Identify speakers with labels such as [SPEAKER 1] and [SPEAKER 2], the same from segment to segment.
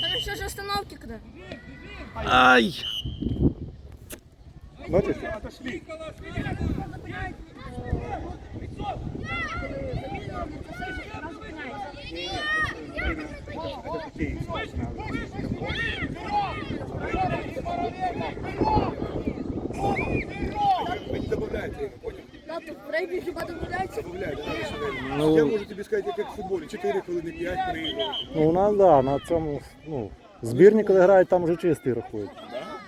[SPEAKER 1] Там еще же остановки когда.
[SPEAKER 2] Ай!
[SPEAKER 3] Бачиш? Не добавляйте время, понял?
[SPEAKER 1] Да, тут в регби хіба домовляються.
[SPEAKER 3] Добавляйте, да, все время.
[SPEAKER 2] Ну-
[SPEAKER 3] Я можу тобі сказати, як в футболі, 4 хвилини, 5 приїхали.
[SPEAKER 2] Ну у нас да, на цьому ну, збірні, коли грають, там вже чистий рахують.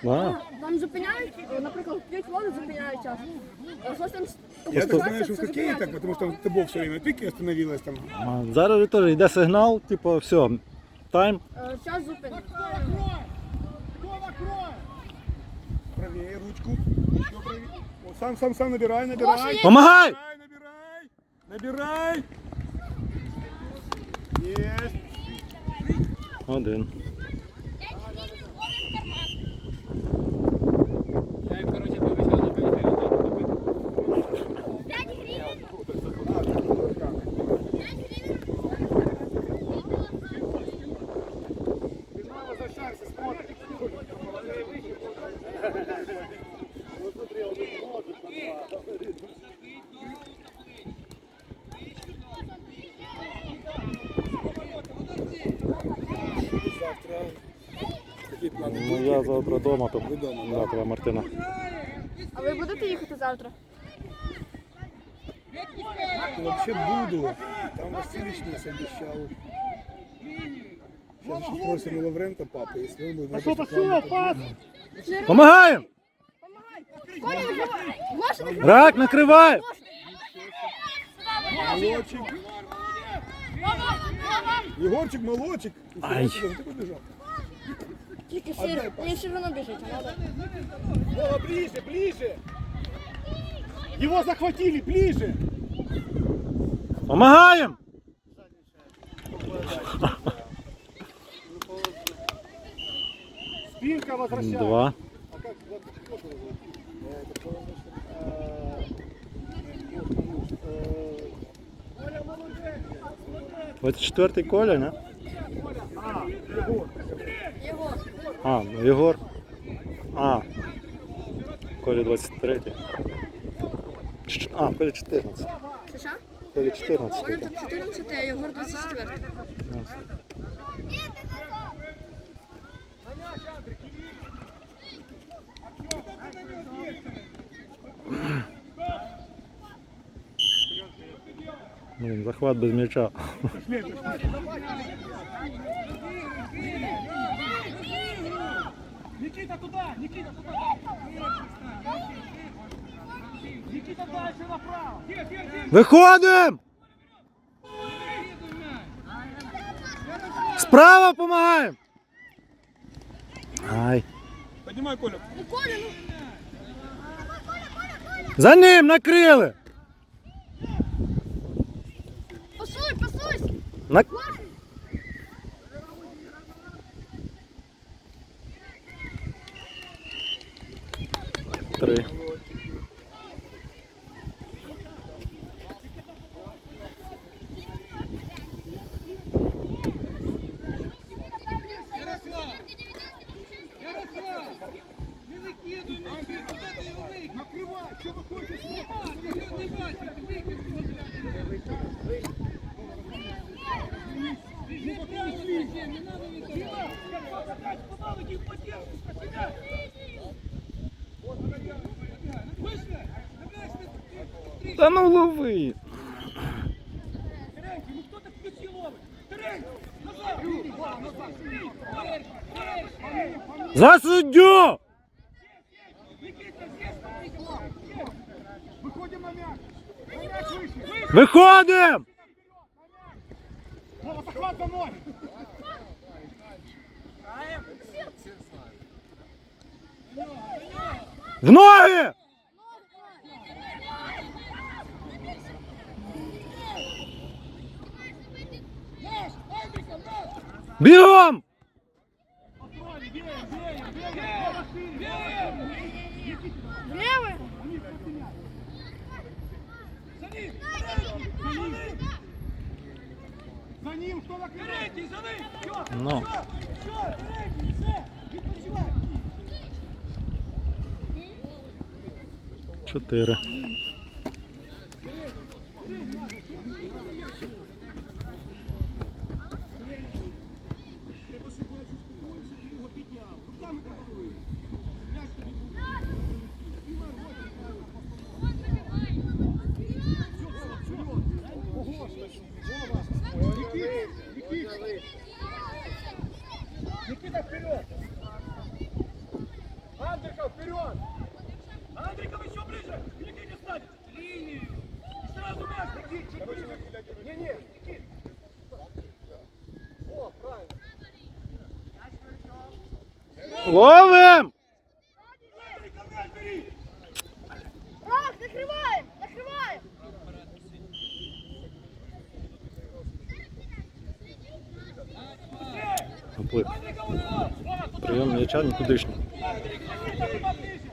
[SPEAKER 2] Да?
[SPEAKER 1] Там зупиняють, е, наприклад, п'ять воду зупиняють час. А Щось там
[SPEAKER 3] Я так знаю,
[SPEAKER 1] це
[SPEAKER 3] що в хоккеї так,
[SPEAKER 1] зупиняється.
[SPEAKER 3] потому что тобой все время тыки остановилась там.
[SPEAKER 2] А, Зараз же теж йде сигнал, типу, все, тайм.
[SPEAKER 1] Е, Час зупинки.
[SPEAKER 3] Правее ручку. Сам, сам, сам набирай, набирай.
[SPEAKER 2] Помагай!
[SPEAKER 3] Набирай, набирай. Набирай. Есть.
[SPEAKER 2] Один.
[SPEAKER 3] Завтра какие планы?
[SPEAKER 2] Ну я завтра вдома, то
[SPEAKER 3] Ви дома,
[SPEAKER 2] да, тебе Мартина.
[SPEAKER 1] А ви будете їхати завтра?
[SPEAKER 3] Вообще буду. Там Васильевич нас обещал. Сейчас еще спросим у Лаврента папы, если он будет. Пошел, пошел, пас!
[SPEAKER 2] Помагаємо!
[SPEAKER 1] Коля, вибивай! Гоша,
[SPEAKER 2] Рак, накривай!
[SPEAKER 3] Молодчик. Егорчик, молодчик.
[SPEAKER 2] Ай.
[SPEAKER 3] Ты побежал.
[SPEAKER 1] тільки сир. Мені все одно біжить, а надо.
[SPEAKER 3] Вова, ближе, ближе. Его захватили, ближе.
[SPEAKER 2] Помагаємо!
[SPEAKER 3] Спинка возвращается.
[SPEAKER 2] Два.
[SPEAKER 3] А как? Вот, вот его зовут? Э, это было, э,
[SPEAKER 2] 24-й Коля, не?
[SPEAKER 3] А, Егор.
[SPEAKER 1] Його.
[SPEAKER 2] А, ну, Єгор. А. Коля 23. Ч- А, Коля 14.
[SPEAKER 1] Це що?
[SPEAKER 2] Коля 14.
[SPEAKER 1] Коля тут 14, а Єгор 24.
[SPEAKER 2] Блин, захват без м'яча.
[SPEAKER 4] Никита туда! Никита туда! Никита дальше направо!
[SPEAKER 2] Виходимо! Справа помагаємо! Ай.
[SPEAKER 3] Поднимай, Коля.
[SPEAKER 2] За ним накрили! На... Три.
[SPEAKER 4] Не викидуй м'ячі! Куди ти його викинь? Накривай! Що ви хочете? Я не бачу!
[SPEAKER 2] Та ну лови! За
[SPEAKER 4] стоит! Выходим на мяч! Ноги!
[SPEAKER 2] В ноги! Бігом!
[SPEAKER 1] Влево!
[SPEAKER 4] За ним кто накрывает?
[SPEAKER 5] Третій, за ним! Все,
[SPEAKER 2] Ну.
[SPEAKER 5] все, третій, все, відпочивай!
[SPEAKER 2] Чотири. Ловим!
[SPEAKER 5] Андрійка, мяч бери!
[SPEAKER 1] Так, накриваємо, накриваємо.
[SPEAKER 2] Оплив.
[SPEAKER 5] Андрійка, вона! Вова, туди!
[SPEAKER 2] Прийом м'яча нікудишній.
[SPEAKER 5] Андрійка, Никита, туди ближче!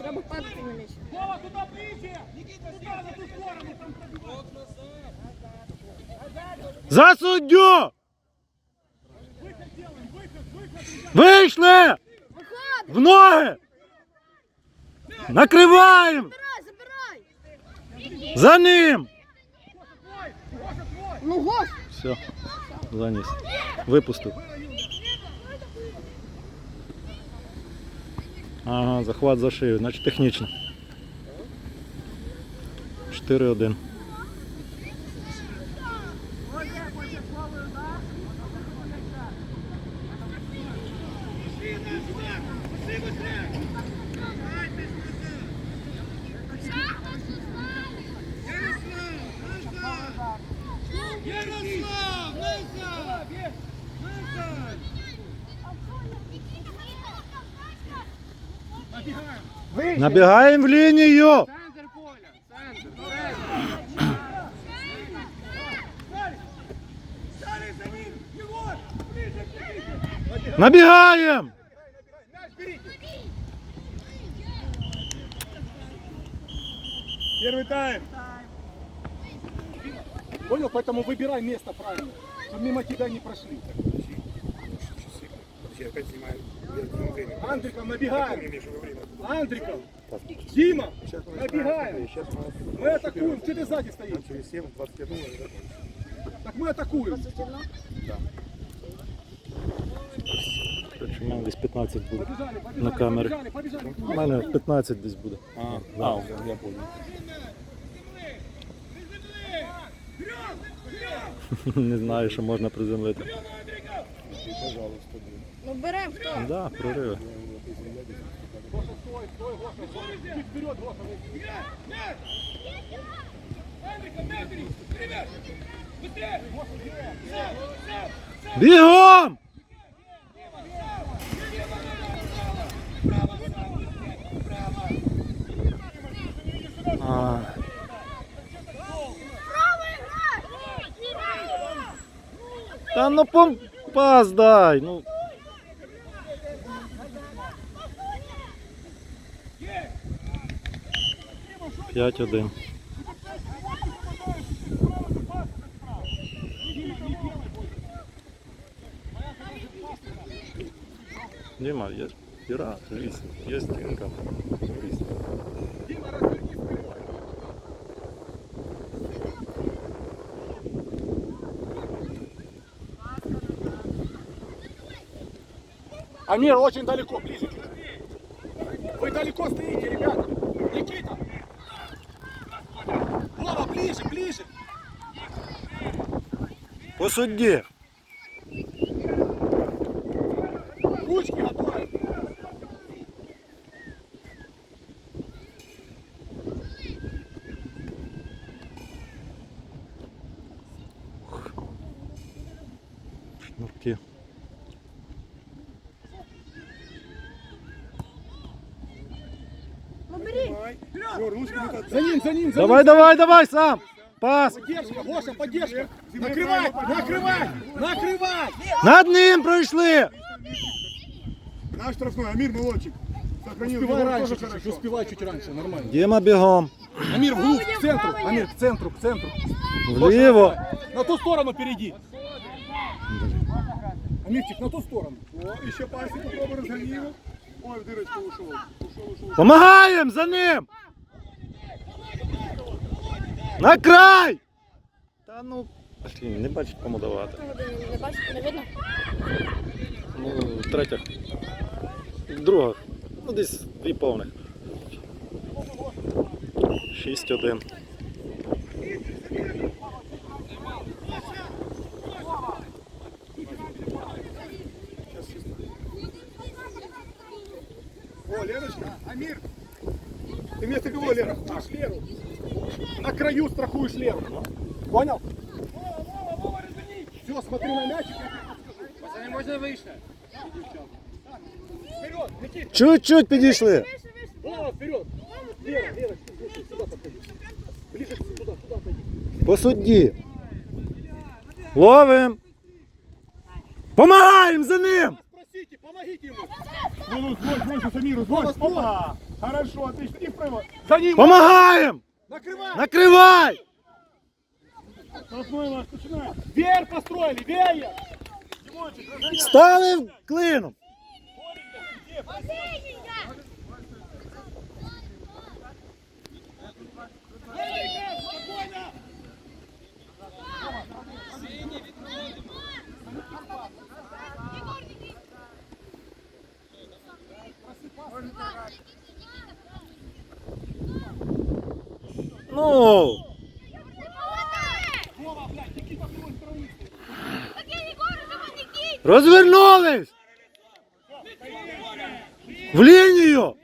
[SPEAKER 1] Треба падати на м'яч.
[SPEAKER 5] Вова, туди ближче! Никита, туди, на ту сторону! Там пробивай!
[SPEAKER 2] За суддю! Вийшли! В ноги! Накриваємо! За ним!
[SPEAKER 1] Ну, гош.
[SPEAKER 2] Все, заніс. Випустив. Ага, захват за шию, значить технічно. 4-1. Набігаємо в лінію!
[SPEAKER 5] Центр поля, центр, Старый за ним! Егор! Ближе, ближе!
[SPEAKER 2] Набігаємо!
[SPEAKER 4] Мяч берите! Первый тайм! Понял, поэтому выбирай место правильно, чтобы мимо тебя не прошли.
[SPEAKER 3] Я опять снимаю. Я не время.
[SPEAKER 4] Андриков,
[SPEAKER 3] Я
[SPEAKER 4] набегаем!
[SPEAKER 3] помню, Миша, во время.
[SPEAKER 4] Андриков! Дима!
[SPEAKER 3] Сейчас мы
[SPEAKER 4] Набегаем!
[SPEAKER 3] Сейчас у нас
[SPEAKER 4] Мы атакуем! Что ты сзади стоишь?
[SPEAKER 3] через 7, 25 минут уже закончим.
[SPEAKER 4] Так мы атакуем!
[SPEAKER 2] Короче, у мене десь 15 буде.
[SPEAKER 4] Побежали, побежали,
[SPEAKER 2] На камеры.
[SPEAKER 4] побежали, побежали!
[SPEAKER 2] У мене 15 десь буде.
[SPEAKER 3] А, а, я понял.
[SPEAKER 2] Не знаю, що можна приземлити.
[SPEAKER 3] Пожалуйста, блин.
[SPEAKER 1] Ну, беремо хто?
[SPEAKER 2] Так, да, прориви.
[SPEAKER 4] Гоша, стой, стой, Гоша! Чуть вперед, Гоша!
[SPEAKER 5] Играй! Мяч! Мяч бери! Ребят! Быстрее! Сам, сам, сам!
[SPEAKER 2] Бігом! А, Та ну пом... пас дай. Ну. П'ять один. Дима, є піра, ліс, є стінка. Ліс.
[SPEAKER 4] Амир, очень далеко, ближе. Вы далеко стоите, ребята. Никита. Ближе, ближе.
[SPEAKER 2] По судді.
[SPEAKER 3] Все, ручки не так.
[SPEAKER 4] За ним, за ним, за
[SPEAKER 2] Давай, давай, давай сам! Пас!
[SPEAKER 4] Поддержка, Гоша, поддержка. Накрывай, накрывай, накрывай.
[SPEAKER 2] Над ним пройшли!
[SPEAKER 3] Наш штрафной, Амир молодчик. Сохранил.
[SPEAKER 4] Успевай
[SPEAKER 3] Егор
[SPEAKER 4] раньше,
[SPEAKER 3] тоже
[SPEAKER 4] чуть-чуть,
[SPEAKER 3] хорошо.
[SPEAKER 4] успевай чуть раньше, нормально.
[SPEAKER 2] Діма бігом.
[SPEAKER 4] Амир, вглубь, к центру, Амир, к центру, к центру.
[SPEAKER 2] Вліво.
[SPEAKER 3] На ту сторону перейди. Амирчик, на ту сторону. О, еще пальцы попробуй разгони его. Ой, в дырочку ушел. Ушел, ушел.
[SPEAKER 2] Помагаємо за ним! На край! Та ну, блін, не бачить кому давати.
[SPEAKER 1] Не бачите, не видно?
[SPEAKER 2] Ну, третя. Друга. Ну, десь дві повних. 6-1.
[SPEAKER 3] О, Леночка, Амир. Ты вместо кого, Лена? Наш Лену. На краю страхуешь Лену. Понял? Все, смотри на мячик.
[SPEAKER 4] Пацани, можна вище?
[SPEAKER 3] Вперед, Никит.
[SPEAKER 2] Чуть-чуть підійшли.
[SPEAKER 3] Вова, вперед. Лера, Лера, сюда подходи. Ближе сюда, туда пойди.
[SPEAKER 2] По судді. Ловим. Помагаємо за ним!
[SPEAKER 3] Спросите, помогите ему. Ну, ну, сбрось, сбрось, Самиру, сбрось. Опа. Хорошо, отлично. И вправо. За ним.
[SPEAKER 2] Помагаємо!
[SPEAKER 3] Накрывай. Штрафной ваш, начинай. Веер построили, веер.
[SPEAKER 2] Стали клином! Ну! Розвернулись! В лінію!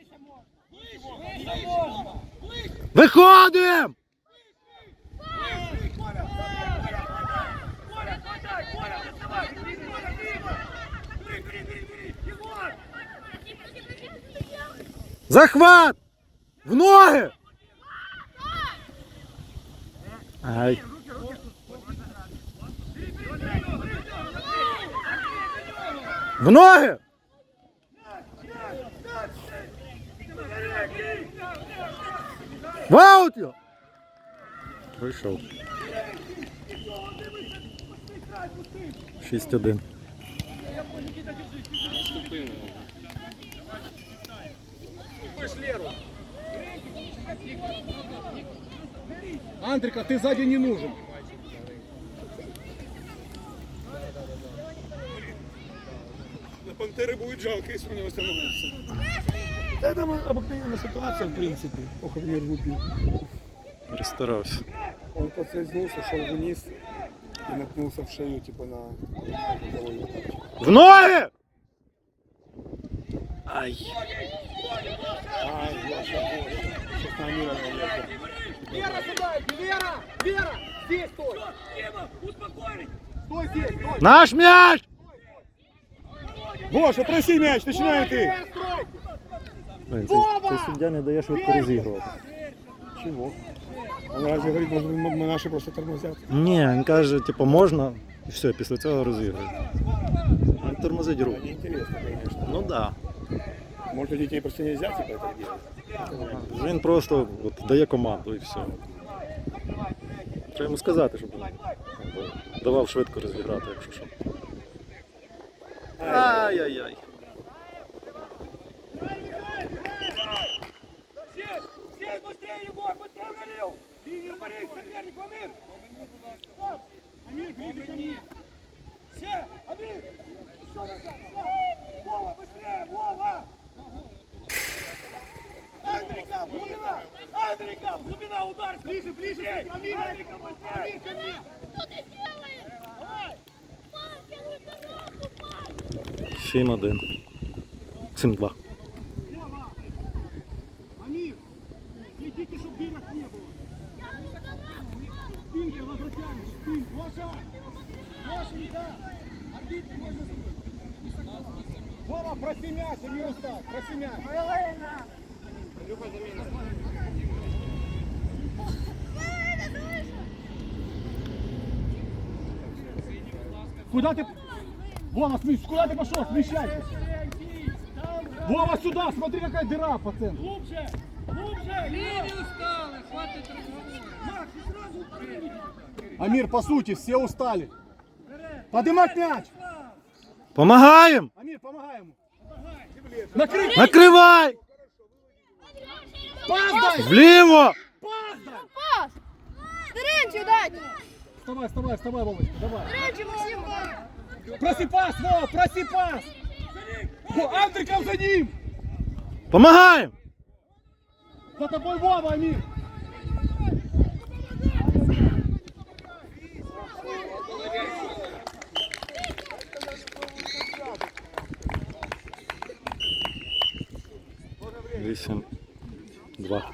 [SPEAKER 2] Виходимо! Захват! В ноги! Ай. В ноги! В аут його! Вийшов. 6-1.
[SPEAKER 3] Андрика, ты сзади не нужен. На Пантеры будет жалко, если у него остановится. Да, там обыкновенная ситуация, в принципе. Ох, Амир выбил.
[SPEAKER 2] Перестарався.
[SPEAKER 3] Он подскользнулся, шел вниз и наткнулся в шею, типа на.
[SPEAKER 2] В ноги! Ай.
[SPEAKER 3] Ай, боже. Сейчас на Амира наверное.
[SPEAKER 4] Вера сюда, иди, Вера! Вера! Здесь стой! Стой здесь, стой!
[SPEAKER 2] Наш м'яч!
[SPEAKER 3] Гоша, проси мяч, начинай ты.
[SPEAKER 4] Строй!
[SPEAKER 2] Блин, цей, цей суддя не дає швидко розігрувати.
[SPEAKER 3] Чего? Он разве говорит, может, мы мы наши просто тормозят?
[SPEAKER 2] Ні, він каже, типу, можна, і все, після цього розігрує. Він тормозить руку.
[SPEAKER 3] Неинтересно, конечно.
[SPEAKER 2] Ну так. Да.
[SPEAKER 3] Может, у детей просто нельзя типа это делать?
[SPEAKER 2] Він просто от, дає команду і все. Треба йому сказати, щоб він давав швидко розіграти, якщо що. Ай-яй-яй. 7-1. 7-2.
[SPEAKER 3] Вова, проси мяч, не устал, проси мяч. Люба, замена. Куда ты... Вова, смещ, куда ты пошел? Смещайся. Вова, сюда, смотри, какая дыра по центру.
[SPEAKER 4] Глубже! Глубже! Линию стало! Хватит разговора! Амир, по сути, все устали. Поднимать мяч.
[SPEAKER 2] Помагаємо!
[SPEAKER 4] Амир, помогай ему. Накрыть.
[SPEAKER 2] Накривай!
[SPEAKER 4] Пас дай.
[SPEAKER 1] Пас! Дайте!
[SPEAKER 4] Вставай, вставай, вставай, Вовочка, давай.
[SPEAKER 1] Теренчу, Максим,
[SPEAKER 4] Просипас, во, просипас! Во, Андриков за ним!
[SPEAKER 2] Помогаем!
[SPEAKER 4] За тобой Вова, Амир!
[SPEAKER 2] Вісім, два.